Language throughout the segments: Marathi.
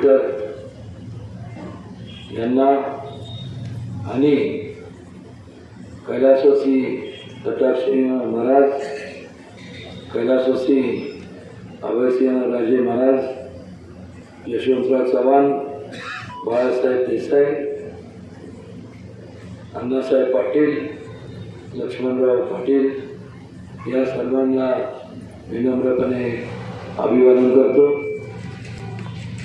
आंबेडकर यांना आणि कैलासवासी दत्तात्रय महाराज कैलासवासी अभयसिंह राजे महाराज यशवंतराव चव्हाण बाळासाहेब देसाई अण्णासाहेब पाटील लक्ष्मणराव पाटील या सर्वांना विनम्रपणे अभिवादन करतो.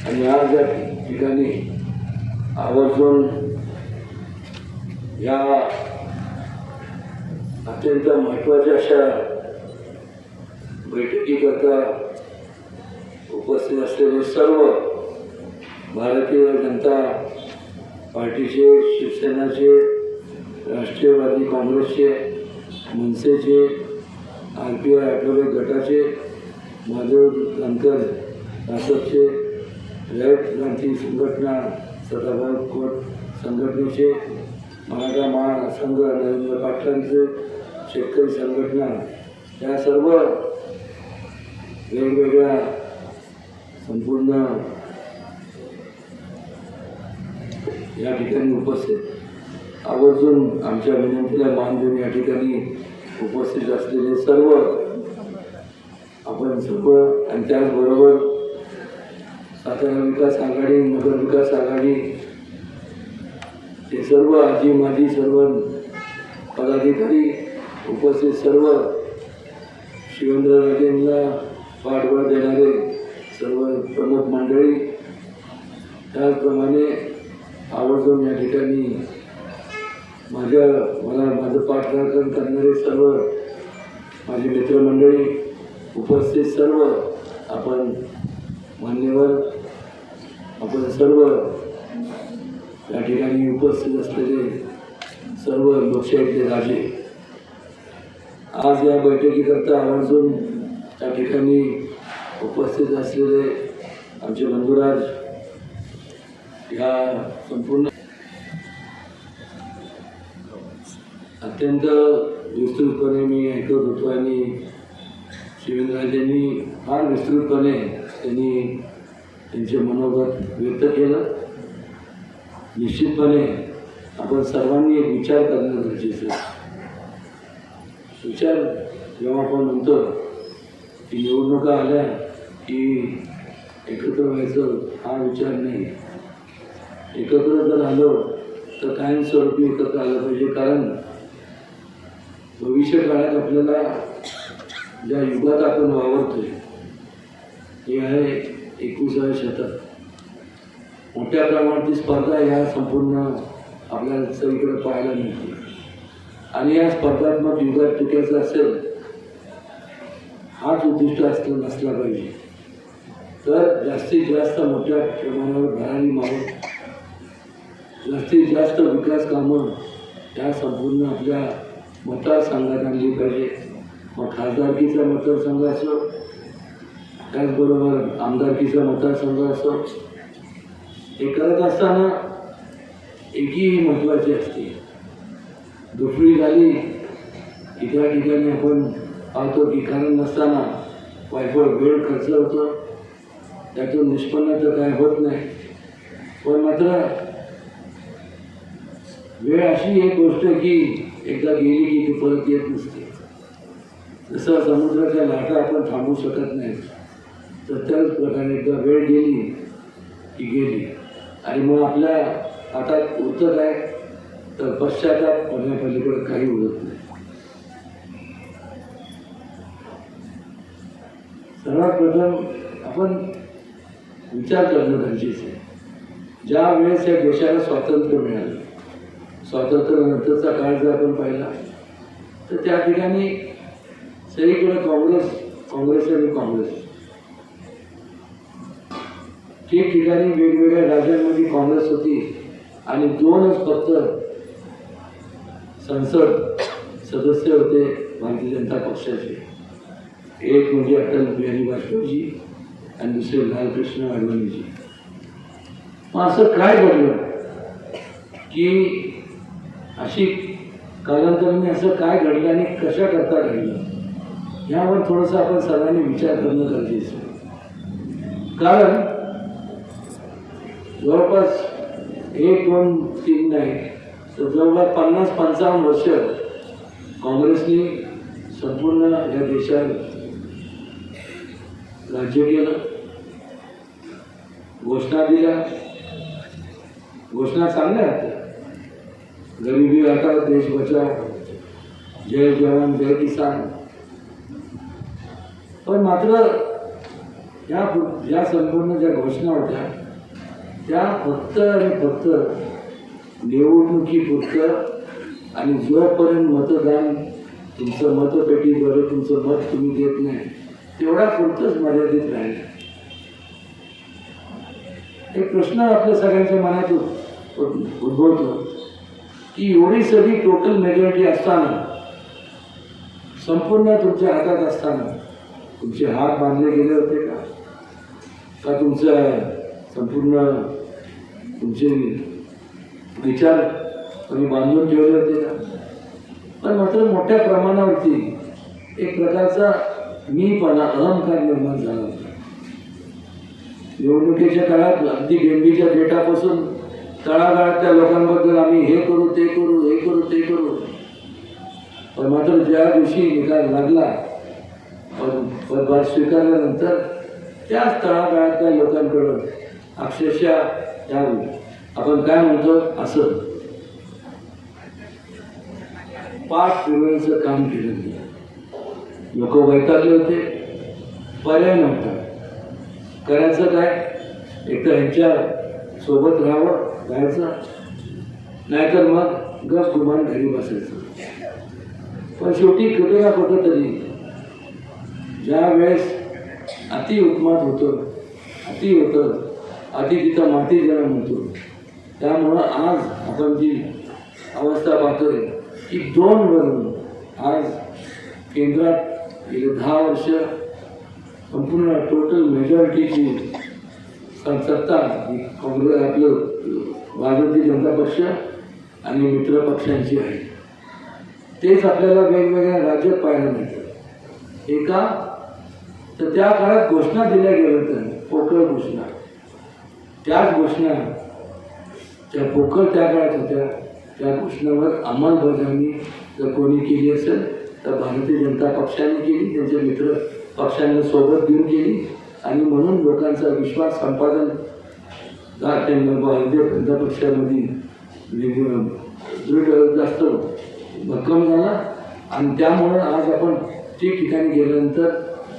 आणि आज या ठिकाणी आवर्जून या अत्यंत महत्त्वाच्या अशा बैठकीकरता उपस्थित असलेले सर्व भारतीय जनता पार्टीचे शिवसेनाचे राष्ट्रीयवादी काँग्रेसचे मनसेचे आर पी आय आठवले गटाचे माधव जानकर रासपचे रयत संघटना सदाभाऊ कोट संघटनेचे मराठा महासंघ नरेंद्र पाटलांचे शेतकरी संघटना या सर्व वेगवेगळ्या संपूर्ण या ठिकाणी उपस्थित. आवर्जून आमच्या विनंतीला मान देऊन या ठिकाणी उपस्थित असलेले सर्व आपण सर्व आणि त्याचबरोबर सातारा विकास आघाडी नगर विकास आघाडी हे सर्व आजी माजी सर्व पदाधिकारी उपस्थित सर्व शिवेंद्रराजेंना पाठबळ देणारे सर्व प्रमुख मंडळी त्याचप्रमाणे आवर्जून या ठिकाणी माझ्या मला माझं पाठराखण करणारे सर्व माझी मित्रमंडळी उपस्थित सर्व आपण मान्यवर आपण सर्व या ठिकाणी उपस्थित असलेले सर्व लोकशाहीतले राजे आज या बैठकीकरता आवर्जून त्या ठिकाणी उपस्थित असलेले आमचे बंधुराज या संपूर्ण अत्यंत विस्तृतपणे मी ऐकत होतो आणि शिवेंद्रराजेंनी फार विस्तृतपणे त्यांनी त्यांचे मनोगत व्यक्त केलं. निश्चितपणे आपण सर्वांनी एक विचार करणं गरजेचं आहे. विचार जेव्हा आपण म्हणतो की निवडणुका आल्या की एकत्र व्हायचं हा विचार नाही. एकत्र जर आलो तर कायमस्वरूपी एकत्र आलं पाहिजे. कारण भविष्य काळात आपल्याला ज्या युगात आपण वावरतोय हे आहे एकविसाव्या शतक. मोठ्या प्रमाणातली स्पर्धा ह्या संपूर्ण आपल्याला सगळीकडे पाहायला मिळते. आणि या स्पर्धात्मक युगात टिकायचं असेल हाच उद्दिष्ट असलं नसला पाहिजे. तर जास्तीत जास्त मोठ्या प्रमाणावर भरारी मारून जास्तीत जास्त विकास कामं या संपूर्ण आपल्या मतदारसंघात आणली पाहिजे. मग खासदारकीचा मतदारसंघ असो त्याचबरोबर आमदारकीचा मतदारसंघ असतो. हे करत असताना एकीही महत्त्वाची असते. दुसरी झाली की त्या ठिकाणी आपण पाहतो की कारण नसताना वायफळ वेळ खर्च होतो. त्यातून निष्पन्न तर काय होत नाही. पण मात्र वेळ अशी एक गोष्ट की एकदा गेली की ती परत येत नसते. जसं समुद्राच्या लाटा आपण थांबवू शकत नाही तर त्याच प्रकारे एकदा वेळ गेली की गेली. आणि मग आपल्या हातात उतर काय? तर पश्चाताप करण्यापलीकडे काही उरत नाही. सर्वात प्रथम आपण विचार करणं गरजेचं आहे. ज्या वेळेस या देशाला स्वातंत्र्य मिळालं स्वातंत्र्यानंतरचा काळ जर आपण पाहिला तर त्या ठिकाणी सगळीकडे काँग्रेस काँग्रेस आणि काँग्रेस. ठिकठिकाणी वेगवेगळ्या राज्यांमध्ये काँग्रेस होती आणि दोनच फक्त संसद सदस्य होते भारतीय जनता पक्षाचे. एक म्हणजे अटल बिहारी वाजपेयीजी आणि दुसरे लालकृष्ण अडवाणीजी मग असं काय घडलं की अशी कालांतराने असं काय घडलं आणि कशा करता घडलं? यावर थोडंसं आपण सर्वांनी विचार करणं गरजेचं कारण जवळपास एक दोन तीन नाही. तर जवळपास पन्नास पंचावन्न वर्ष काँग्रेसने संपूर्ण या देशात राज्य केलं. घोषणा दिल्या. घोषणा चांगल्या होत्या. गरिबी हटाओ देश बचाओ जय जवान जय किसान. पण मात्र या या संपूर्ण ज्या घोषणा होत्या त्या फक्त आणि फक्त निवडणुकीपुरतं आणि जोपर्यंत मतदान तुमचं मतपेटीद्वारे तुमचं मत तुम्ही देत नाही तेवढा पुरतंच मर्यादित राहील. एक प्रश्न आपल्या सगळ्यांच्या मनात उद्भवतो की एवढी सगळी टोटल मेजॉरिटी असताना संपूर्ण तुमच्या हातात असताना तुमचे हात बांधले गेले होते का? का तुमचं संपूर्ण तुमचे विचार आम्ही बांधून ठेवले होते का पण मात्र मोठ्या प्रमाणावरती एक प्रकारचा मीपणा अहंकार निर्माण झाला होता. निवडणुकीच्या काळात अगदी डेंबीच्या बेटापासून तळागाळातल्या लोकांबद्दल आम्ही हे करू ते करू हे करू ते करू. पण मात्र ज्या दिवशी निकाल लागला पण पदभार स्वीकारल्यानंतर त्याच तळागाळातल्या लोकांकडून अक्षरशः त्या आपण काय म्हणतो? असं. पाठ फिरवण्याचं काम केलं गेलं. लोक वैतागले होते. पर्याय नव्हता. करायचं काय? एकतर ह्यांच्या सोबत राहावं जायचं नाहीतर मग गप गुमान घरी बसायचं. पण शेवटी कुठे ना कुठं तरी ज्या वेळेस अति उपमात होतं अति होतं आधी तिथं माती जरा म्हणतो त्यामुळं आज आपण जी अवस्था पाहतोय की दोन वरून आज केंद्रात गेले दहा वर्ष संपूर्ण टोटल मेजॉरिटीची सत्ता काँग्रेस आपलं भारतीय जनता पक्ष आणि मित्र पक्षांची आहे. तेच आपल्याला वेगवेगळ्या राज्यात पाहायला मिळतं. एका तर त्या काळात घोषणा दिल्या गेल्या होत्या पोकळ घोषणा. त्याच घोषणा त्या पोकळ त्या काळात होत्या त्या घोषणावर अंमलबजावणी जर कोणी केली असेल तर भारतीय जनता पक्षाने केली त्यांचे मित्र पक्षांना सोबत घेऊन केली आणि म्हणून लोकांचा विश्वास संपादन त्यांना भारतीय जनता पक्षामध्ये दृढ जास्त भक्कम झाला. आणि त्यामुळं आज आपण ठिकठिकाणी गेल्यानंतर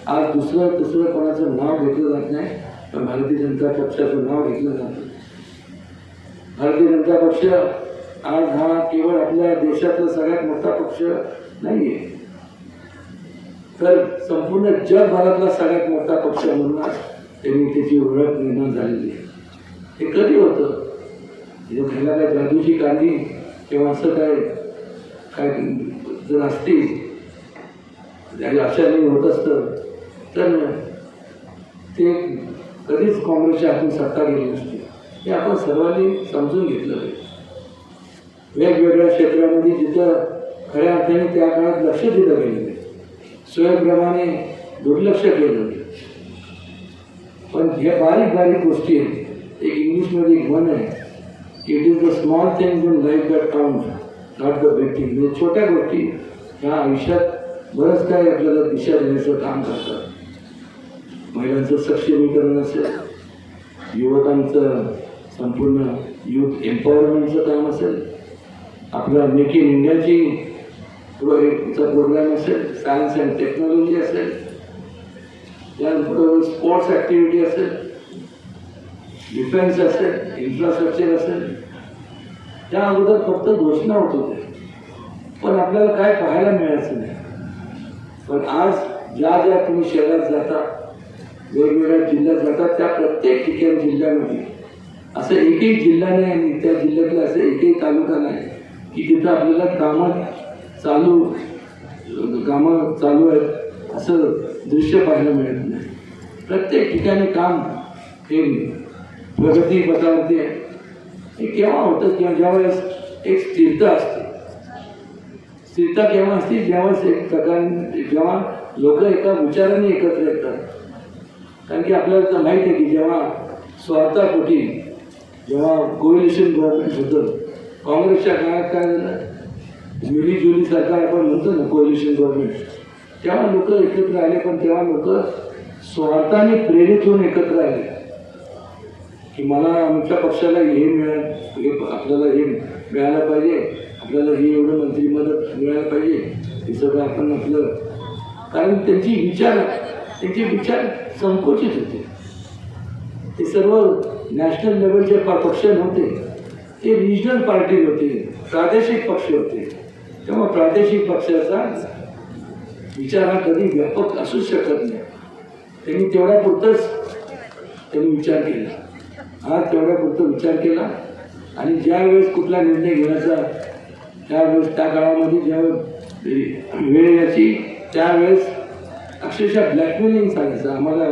आज दुसरं दुसरं कोणाचं नाव घेतलं जात नाही. भारतीय जनता पक्षाचं नाव घेतलं जातं. भारतीय जनता पक्ष आज हा केवळ आपल्या देशातला सगळ्यात मोठा पक्ष नाही आहे तर संपूर्ण जगभरातला सगळ्यात मोठा पक्ष म्हणून आज त्यांनी त्याची ओळख निर्माण झालेली आहे. हे कधी होतं? म्हणजे त्याला काय जादूची कांदी किंवा असं काय काय जर असतील अशा नाही होत असतं तर ते कधीच काँग्रेसच्या हातून सत्ता गेली नसते. हे आपण सर्वांनी समजून घेतलं पाहिजे. वेगवेगळ्या क्षेत्रामध्ये जिथं खऱ्या अर्थाने त्या काळात लक्ष दिलं गेलं नाही. स्वयंप्रमाणे दुर्लक्ष केलं पण हे बारीक बारीक गोष्टी आहेत. एक इंग्लिशमध्ये एक म्हण आहे it is the small thing in life that count not the big thing म्हणजे छोट्या गोष्टी ह्या आयुष्यात बरंच काही आपल्याला दिशा देण्याचं काम करतात. महिलांचं सक्षमीकरण असेल युवकांचं संपूर्ण युथ एम्पॉवरमेंटचं काम असेल आपला मेक इन इंडियाची प्रोजेक्टचा प्रोग्राम असेल सायन्स अँड टेक्नॉलॉजी असेल त्यानंतर स्पोर्ट्स ॲक्टिव्हिटी असेल डिफेन्स असेल इन्फ्रास्ट्रक्चर असेल त्या अगोदर फक्त घोषणा होत होत्या. पण आपल्याला काय पाहायला मिळायचं नाही. पण आज ज्या ज्या तुम्ही शहरात जाता वेगवेगळ्या जिल्ह्यात जातात त्या प्रत्येक ठिकाणी जिल्ह्यामध्ये. असं एक एक जिल्हा नाही आणि त्या जिल्ह्यातला असं एक एक तालुका नाही की तिथं आपल्याला कामं चालू कामं चालू आहेत असं दृश्य पाहायला मिळत नाही. प्रत्येक ठिकाणी काम हे प्रगती पथावरती आहे. हे केव्हा होतं? किंवा ज्यावेळेस एक स्थिरता असते. स्थिरता केव्हा असते? ज्यावेळेस एक प्रकार जेव्हा लोक एका विचाराने एकत्र येतात. कारण की आपल्याला तर माहीत आहे की जेव्हा स्वार्थापोटी जेव्हा कोविलेशन गव्हर्नमेंट होतं काँग्रेसच्या काळात काय झालं? मिली जुली सरकार आपण म्हणतो ना कोविलेशन गव्हर्नमेंट तेव्हा लोक एकत्र आले पण तेव्हा लोक स्वार्थाने प्रेरित होऊन एकत्र आले. की मला आमच्या पक्षाला हे मिळालं हे आपल्याला हे मिळालं पाहिजे आपल्याला हे एवढं मंत्री मदत मिळायला पाहिजे हे सगळं आपण आपलं. कारण त्यांची विचार त्यांचे विचार संकोचित होते. ते सर्व नॅशनल लेवलचे पक्ष नव्हते. ते रिजनल पार्टी होते प्रादेशिक पक्ष होते. तेव्हा प्रादेशिक पक्षाचा विचार हा कधी व्यापक असूच शकत नाही. त्यांनी तेवढ्यापुरतंच त्यांनी विचार केला. हा तेवढ्यापुरतं विचार केला. आणि ज्यावेळेस कुठला निर्णय घेण्याचा त्यावेळेस त्या काळामध्ये ज्यावेळेस वेळ याची त्यावेळेस अक्षरशः ब्लॅकमेलिंग सांगायचं. आम्हाला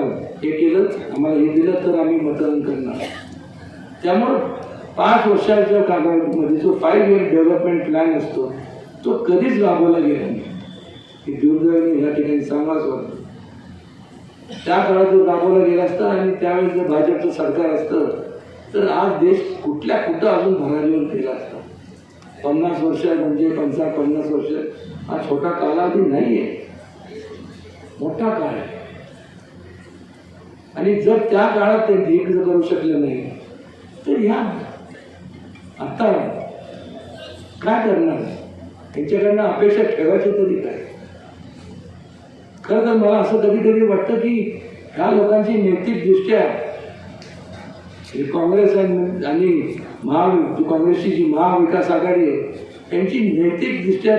हे केलंच. आम्हाला हे दिलं तर आम्ही मतदान करणार. त्यामुळं पाच वर्षाच्या कालावधीमध्ये जो फाईव्ह इयर डेव्हलपमेंट प्लॅन असतो तो कधीच राबवला गेला नाही. हे दुर्दैवाने या ठिकाणी सांगाच वाटतं. त्या काळात जर राबवला गेला असता आणि त्यावेळेस जर भाजपचं सरकार असतं तर आज देश कुठल्या कुठं अजून भरारीवर गेला असता. पन्नास वर्ष म्हणजे पंचा पन्नास वर्ष हा छोटा कालावधी नाही आहे मोठा काळ आहे. आणि जर त्या काळात ते ठीक जर करू शकले नाही तर ह्या आता काय करणार? त्यांच्याकडनं अपेक्षा ठेवायची तरी काय खरं तर मला असं कधी कधी वाटतं की ह्या लोकांची नैतिकदृष्ट्या हे काँग्रेस आणि आणि महा काँग्रेसची जी महाविकास आघाडी आहे त्यांची नैतिकदृष्ट्या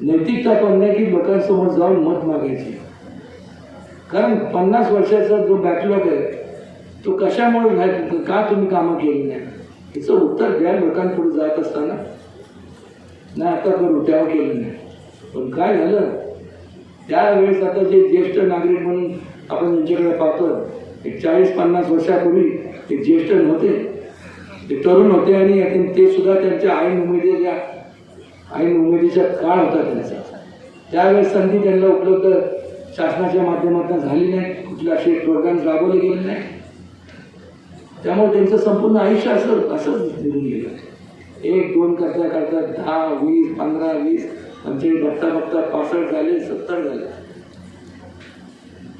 नैतिकता पण नाही की लोकांसमोर जाऊन मत मागायची. कारण पन्नास वर्षाचा जो बॅकलॉग आहे तो कशामुळे का तुम्ही कामं केली नाही? याचं उत्तर द्या लोकांपुढे जात असताना. नाही आता करू उठाव केलं नाही. पण काय झालं? त्यावेळेस आता जे ज्येष्ठ नागरिक म्हणून आपण त्यांच्याकडे पाहतो एक चाळीस पन्नास वर्षापूर्वी ते ज्येष्ठ नव्हते. ते तरुण होते आणि ते सुद्धा त्यांच्या आईन उमेदीच्या आणि उमेदीचा काळ होता त्यांचा. त्यावेळेस संधी त्यांना उपलब्ध शासनाच्या माध्यमातून झाली नाही. कुठले असे प्रोग्राम राबवले गेले नाही. त्यामुळे त्यांचं संपूर्ण आयुष्य असं असंच निघून गेलं. एक दोन करता करता दहा वीस पंधरा वीस पंचवीस बघता बघता पासष्ट झाले सत्तर झाले.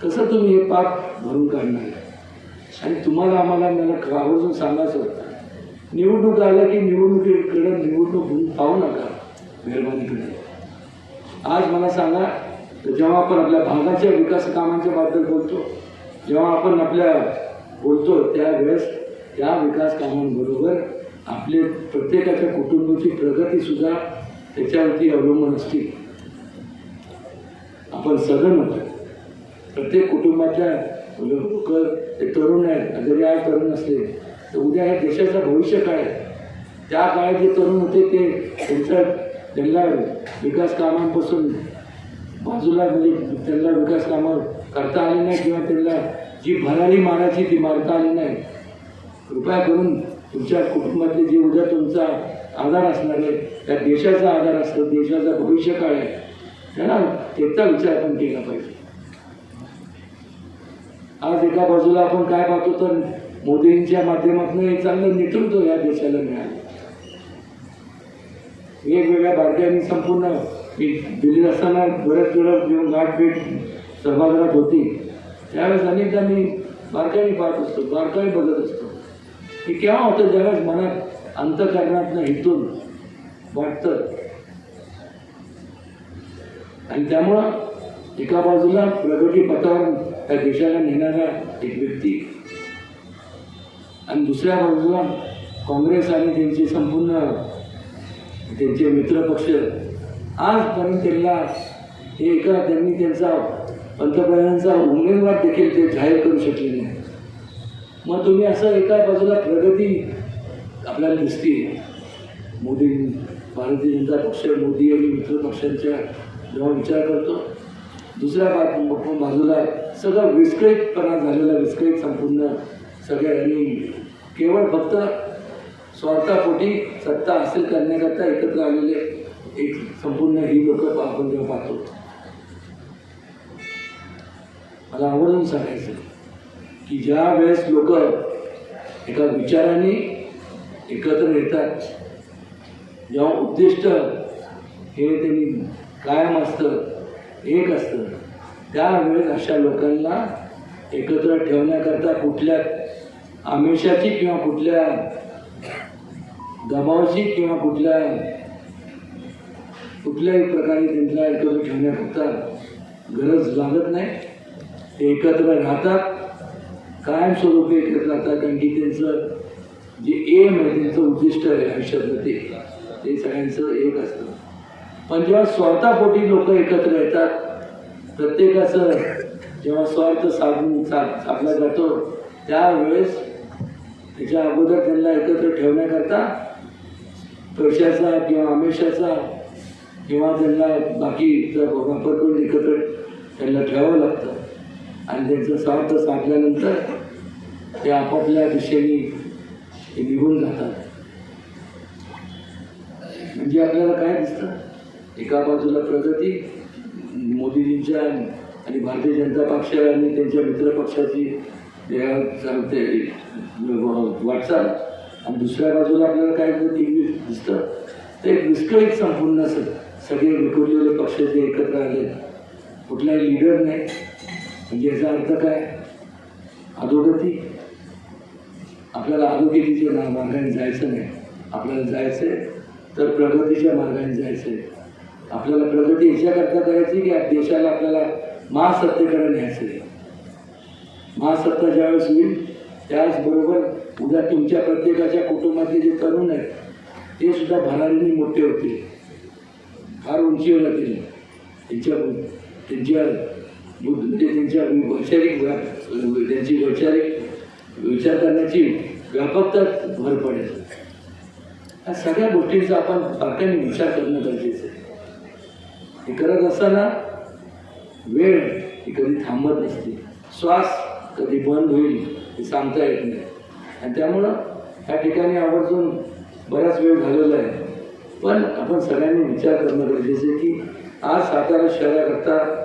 कसं तुम्ही हे पाप भरून काढणार? आणि तुम्हाला आम्हाला मला आवर्जून सांगायचं होतं. निवडणूक आलं की निवडणुकीकडे निवडणूक होऊन पाहू नका. मेहरबानीकडे आज मला सांगा तर जेव्हा आपण आपल्या भागाच्या विकास कामांच्या बद्दल बोलतो जेव्हा आपण आपल्या बोलतो त्यावेळेस त्या विकास कामांबरोबर आपले प्रत्येकाच्या कुटुंबाची प्रगती सुद्धा त्याच्यावरती अवलंबून असते. आपण सगळं म्हणतो. प्रत्येक कुटुंबाच्या लोक ते तरुण आहेत. जरी आज तरुण असले तर उद्या ह्या देशाचं भविष्य काय? त्या काळात जे तरुण होते ते त्यांचं त्यांना विकास कामांपासून बाजूला म्हणजे त्यांना विकास कामं करता आली नाही किंवा त्यांना जी भरारी मारायची ती मारता आली नाही. कृपया करून तुमच्या कुटुंबातले जे उद्या तुमचा आधार असणार आहे त्या देशाचा आधार असतो देशाचा भविष्य काय आहे त्यांना त्याचा विचार आपण केला पाहिजे. आज एका बाजूला आपण काय पाहतो तर मोदींच्या माध्यमातून हे चांगलं नेतृत्व या देशाला मिळालं. वेगवेगळ्या भारतीयांनी संपूर्ण मी दिल्लीत असताना बऱ्याच वेळा जेव्हा गाठभेट सभागृहात होती त्यावेळेस अनेकदा मी बारकाईने पाहत असतो बारकाई बघत असतो. की केव्हा होतं ज्यावेळेस मनात अंतकरणातनं हितून वाटतं. आणि त्यामुळं एका बाजूला प्रगती पथावर त्या देशाला नेणारा एक व्यक्ती. आणि दुसऱ्या बाजूला काँग्रेस आणि त्यांची संपूर्ण त्यांचे मित्रपक्ष आजपर्यंत त्यांना हे एका त्यांनी त्यांचा पंतप्रधानांचा उमेदवार देखील ते जाहीर करू शकले नाही. मग तुम्ही असं एका बाजूला प्रगती आपल्याला दिसते मोदी भारतीय जनता पक्ष मोदी आणि मित्र पक्षांच्या जेव्हा विचार करतो दुसऱ्या बा बाजूला सगळं विस्कळीतपणा झालेला विस्कळीत संपूर्ण सगळ्यांनी केवळ फक्त स्वार्थापोटी सत्ता हासिल करण्याकरता एकत्र आलेले एक संपूर्ण ही लोक आपण जेव्हा पाहतो. मला आवडून सांगायचं की ज्या वेळेस लोक एका विचाराने एकत्र येतात जेव्हा उद्दिष्ट हे त्यांनी कायम असतं एक असतं त्यावेळेस अशा लोकांना एकत्र ठेवण्याकरता कुठल्या आमिषाची किंवा कुठल्या दबावाची किंवा कुठल्या कुठल्याही प्रकारे त्यांना एकत्र ठेवण्याकरता गरज लागत नाही. ते एकत्र राहतात कायमस्वरूपी एकत्र राहतात कारण की त्यांचं जे एम आहे त्यांचं उद्दिष्ट आहे आयुष्यातलं ते. ते सगळ्यांचं एक असतं. पण जेव्हा स्वार्थापोटी लोक एकत्र येतात प्रत्येकाचं जेव्हा स्वार्थ साधून सा साधला जातो त्यावेळेस त्याच्या अगोदर त्यांना एकत्र ठेवण्याकरता पैशाचा किंवा आमेशाचा किंवा त्यांना बाकीचा वापर करून एकत्र त्यांना ठेवावं लागतं. आणि त्यांचा स्वार्थ साधल्यानंतर ते आपापल्या दिशेने निघून जातात. म्हणजे आपल्याला काय दिसतं? एका बाजूला प्रगती मोदीजींच्या आणि भारतीय जनता पक्ष आणि त्यांच्या मित्र पक्षाची चालते वाटचाल. आणि दुसऱ्या बाजूला आपल्याला काय दिसतं. ते एक विस्कळीत संपूर्ण सगळे विखुरलेले पक्ष जे एकत्र आले कुठलाही लीडर नाही. म्हणजे याचा अर्थ काय? अधोगती. आपल्याला अधोगतीच्या ना मार्गाने जायचं नाही. आपल्याला जायचं आहे तर प्रगतीच्या मार्गाने जायचं आहे आपल्याला प्रगती याच्याकरता करायची की देशाला आपल्याला महासत्तेकडे न्यायचं आहे. महासत्ता ज्यावेळेस होईल त्याचबरोबर उद्या तुमच्या प्रत्येकाच्या कुटुंबातले जे तरुण आहेत ते सुद्धा भरारीने मोठे होते. फार उंचीवर जातील त्यांच्या त्यांच्या बुद्ध म्हणजे त्यांच्या वैचारिक त्यांची वैचारिक विचार करण्याची व्यापकता भर पडेल या सगळ्या गोष्टींचा आपण बारकाईने विचार करणं गरजेचं आहे. हे करत असताना वेळ ही कधी थांबत नसते. श्वास कधी बंद होईल हे सांगता येत नाही. आणि त्यामुळं ह्या ठिकाणी आवर्जून बराच वेळ घालवला आहे. पण आपण सगळ्यांनी विचार करणं गरजेचं की आज सातारा शहराकरता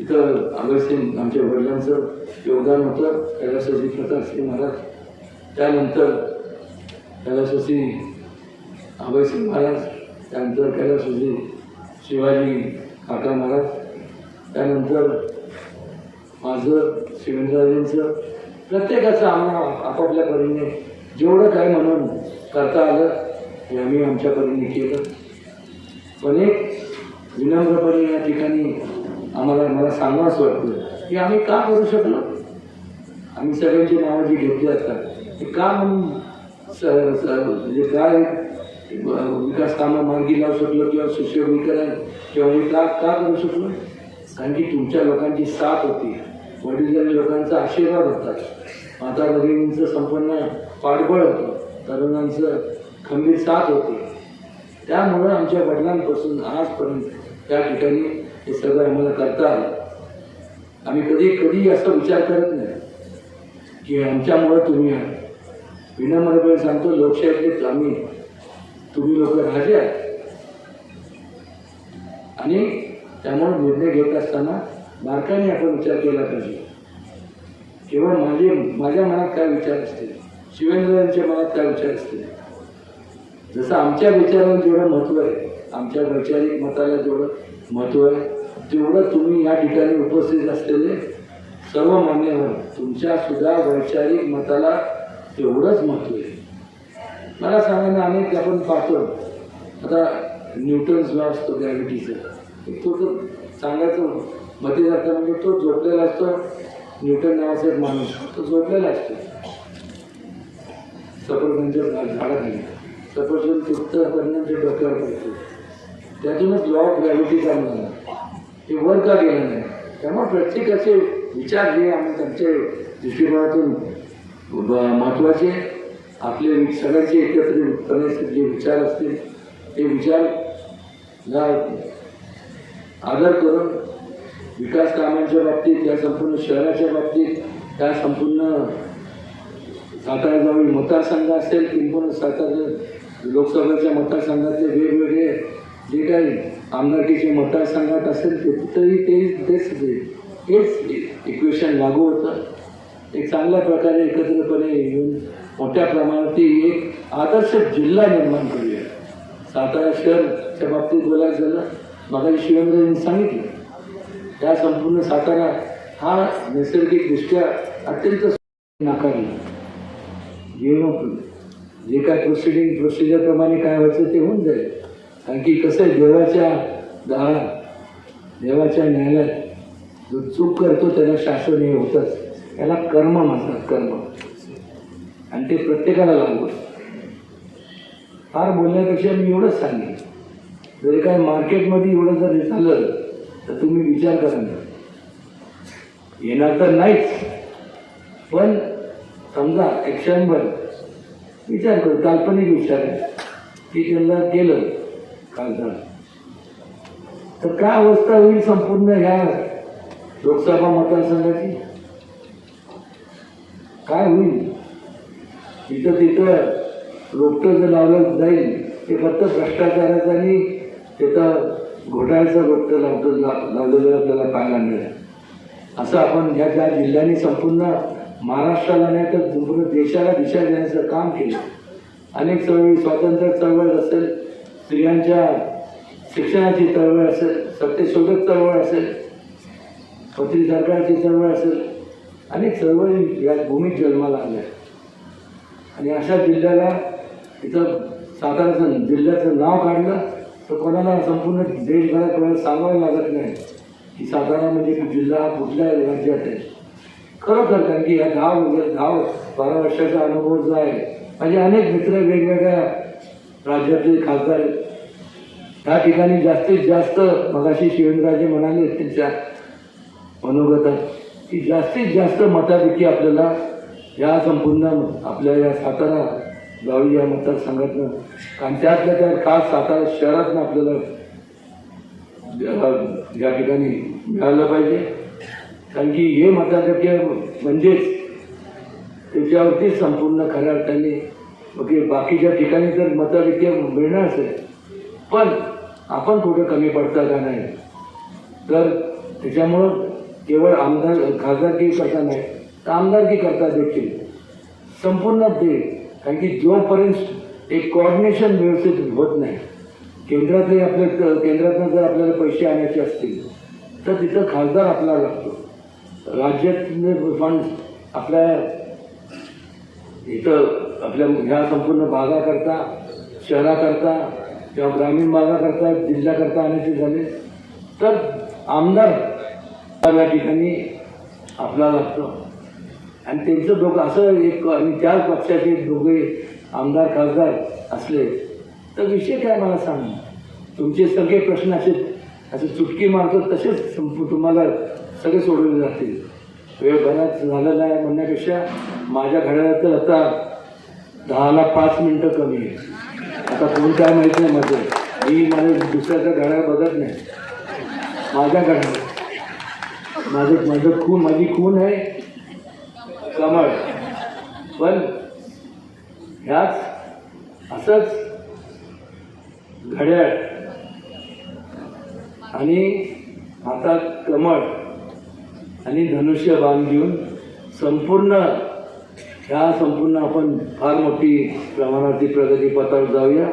इथं अगरसिंग आमच्या वडिलांचं योगदान होतं कैलासवासी प्रतापसिंह महाराज. त्यानंतर कैलासवासी अभयसिंग महाराज त्यानंतर कैलासशी शिवाजी काका महाराज त्यानंतर माझं शिवेंद्रराजेंचं. प्रत्येकाचं आम्हाला आपापल्या परीने जेवढं काय म्हणून करता आलं हे आम्ही आमच्या परीने केलं. पण एक विनम्रपणे या ठिकाणी आम्हाला मला सांगावंच वाटतं की आम्ही का करू शकलो? आम्ही सगळ्यांची नावं जी घेतली असतात ते का म्हणून स स- म्हणजे काय विकास कामं मार्गी लावू शकलो किंवा सुशोभीकरण किंवा हे का का करू शकलो? कारण की तुमच्या लोकांची साथ होती. वडीलधारी लोकांचा आशीर्वाद होता. माता भगिनींचं संपूर्ण पाठबळ होतं. तरुणांचं खंबीर साथ होती. त्यामुळं आमच्या वडिलांपासून आजपर्यंत त्या ठिकाणी हे सगळं आम्हाला करता आलं. आम्ही कधी कधी असा विचार करत नाही की आमच्यामुळं तुम्ही आहात. विनामनपणे सांगतो लोकशाहीतलेच आम्ही तुम्ही लोक राजे आहात. आणि त्यामुळे निर्णय घेत असताना बारकाईने आपण विचार केला पाहिजे. केवळ माझे माझ्या मनात काय विचार असतील? शिवेंद्रांच्या मनात काय विचार असतील जसं आमच्या विचारांना जेवढं महत्त्व आहे आमच्या वैचारिक मताला जेवढं महत्त्व आहे तेवढं तुम्ही या ठिकाणी उपस्थित असलेले सर्व मान्यवर तुमच्यासुद्धा वैचारिक मताला तेवढंच महत्त्व आहे. मला सांगायला ना अनेक आपण पाहतो. आता न्यूटन्स लॉ असतो ग्रॅव्हिटीचा तो तर सांगायचं मते जातं म्हणजे तो झोपलेला असतो न्यूटन नावाचा एक माणूस. तो झोपलेला असतो. सफरगंज म्हणजे झाडाखाली सफरचंद तुटतं परिणाम ते डोक्यावर पडतो. त्यातूनच लॉ ऑफ ग्रॅव्हिटी चालू झाला ते वर का गेलं नाही? त्यामुळे प्रत्येकाचे विचार हे आम्ही त्यांच्या दृष्टिकोनातून महत्त्वाचे आपले सगळ्यांचे एकत्रितपणे जे विचार असतील ते विचार आदर करून विकास कामांच्या बाबतीत या संपूर्ण शहराच्या बाबतीत त्या संपूर्ण सातारा जवळ मतदारसंघ असेल किंवा सातारा लोकसभेच्या मतदारसंघातले वेगवेगळे जे काही आमदारकीचे मतदारसंघात असेल ते तरी ते तेच हेच इक्वेशन लागू होतं. एक चांगल्या प्रकारे एकत्रपणे येऊन मोठ्या प्रमाणात ती एक आदर्श जिल्हा निर्माण करूया. सातारा शहरच्या बाबतीत बोलायचं झालं. मगाशी शिवेंद्रजींनी सांगितलं. त्या संपूर्ण सातारा हा नैसर्गिकदृष्ट्या अत्यंत नाकारला. जे जे काय प्रोसिडिंग प्रोसिजरप्रमाणे काय व्हायचं ते होऊन जाईल. कारण की कसं आहे देवाच्या दारात देवाच्या न्यायालयात जो चूक करतो त्याला शासन हे होतंच. त्याला कर्म म्हणतात कर्म. आणि ते प्रत्येकाला लागू फार बोलण्यापेक्षा मी एवढंच सांगेन. जरी काय मार्केटमध्ये एवढं जर हे झालं तर तुम्ही विचार करा येणार तर नाहीच. पण समजा ॲक्शनवर विचार कर काल्पनिक विचार आहे. की त्यांना केलं खासदार तर काय अवस्था होईल संपूर्ण ह्या लोकसभा मतदारसंघाची? काय होईल? तिथं तिथं रोपटं जर लावलं जाईल ते फक्त भ्रष्टाचाराचं आणि तिथं घोटाळ्याचं रोपटं लावतो लावलेलं आपल्याला पाहायला मिळेल. असं आपण ह्या ज्या जिल्ह्यांनी संपूर्ण महाराष्ट्राला नाही तर संपूर्ण देशाला दिशा देण्याचं काम केलं. अनेक चळवळी स्वातंत्र्य चळवळ असेल स्त्रियांच्या शिक्षणाची चळवळ असेल सत्यशोधक चळवळ असेल पत्री सरकारची चळवळ असेल अनेक चळवळी या भूमीत जन्माला आल्या. आणि अशा जिल्ह्याला इथं साताराचं जिल्ह्याचं नाव काढलं तर कोणाला संपूर्ण देशभरात कोणाला सांगावं लागत नाही. की सातारा म्हणजे जिल्हा कुठल्या राज्यात आहे? खरोखर कारण की या दहा वगैरे दहा बारा वर्षाचा अनुभव जो आहे माझे अनेक मित्र वेगवेगळ्या राज्यातले खासदार आहेत. त्या ठिकाणी जास्तीत जास्त मगाशी शिवेंद्रराजे म्हणाले त्यांच्या मनोगतात की जास्तीत जास्त मतापैकी आपल्याला या संपूर्ण आपल्या या सातारा गावी या मतदारसंघातनं कारण त्यातल्या त्या खास सातारा शहरातनं आपल्याला या ठिकाणी मिळालं पाहिजे कारण की हे मताधिक्य म्हणजेच त्याच्यावरती संपूर्ण खऱ्या अर्थाने ओके बाकीच्या ठिकाणी जर मताधिक्य मिळणार असेल पण आपण कुठं कमी पडता का नाही? तर त्याच्यामुळं केवळ आमदार खासदारकी करता नाही तर आमदारकी करता देखील. संपूर्ण ते कारण की जोपर्यंत एक कॉर्डिनेशन व्यवस्थित होत नाही केंद्रातले आपले केंद्रातनं जर आपल्याला पैसे आणायचे असतील तर तिथं खासदार आपल्याला लागतो. राज्यातले फंड आपल्या इथं आपल्या ह्या संपूर्ण भागाकरता शहराकरता किंवा ग्रामीण भागाकरता जिल्ह्याकरता आणायचे झाले तर आमदार या ठिकाणी आपला लागतो. आणि त्यांचं दोघं असं एक आणि त्याच पक्षाचे दोघे आमदार खासदार असले तर विषय काय मला सांग? तुमचे सगळे प्रश्न असे असे चुटकी मारतो तसेच संपू तुम्हाला सगळे सोडवले जातील. वेळ बराच झालेला आहे म्हणण्यापेक्षा माझ्या घड्याळात आता दहाला पाच मिनटं कमी आहे. आता कोण काय माहीत नाही माझं. मी माझ्या दुसऱ्याचा घड्याळ बघत नाही. माझ्या घड्याळ. माझं माझं खून माझी खून आहे. कमळ. पण ह्याच असंच घड्याळ. आणि हातात कमळ. आणि धनुष्य बाण घेऊन संपूर्ण ह्या संपूर्ण आपण फार मोठी प्रमाणावरती प्रगती पथावर जाऊया.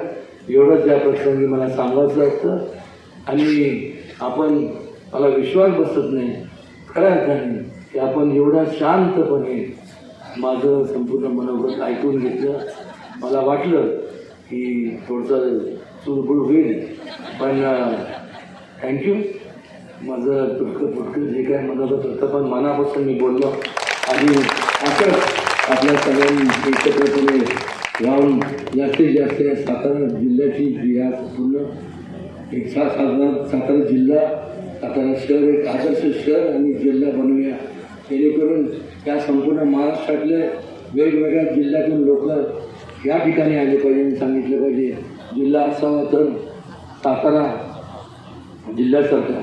एवढंच या प्रसंगी मला सांगायचं असतं आणि आपण मला विश्वास बसत नाही. खऱ्या अर्थाने की आपण एवढा शांतपणे माझं संपूर्ण मनोगत ऐकून घेतलं. मला वाटलं की थोडंसं चुरबुड होईल. पण थँक्यू माझं पुटकं फुटकं जे काय म्हणत होतं पण मनापासून मी बोललो. आणि असंच आपल्या सगळ्यांनी एकत्रपणे राहून जास्तीत जास्त या सातारा जिल्ह्याची जी या पूर्ण. एक सा सातारा सातारा जिल्हा सातारा शहर एक आदर्श शहर आणि जिल्हा बनवूया जेणेकरून त्या संपूर्ण महाराष्ट्रातल्या वेगवेगळ्या जिल्ह्यातून लोक या ठिकाणी आले पाहिजे आणि सांगितलं पाहिजे. जिल्हा असावा तर सातारा जिल्ह्यासारखा.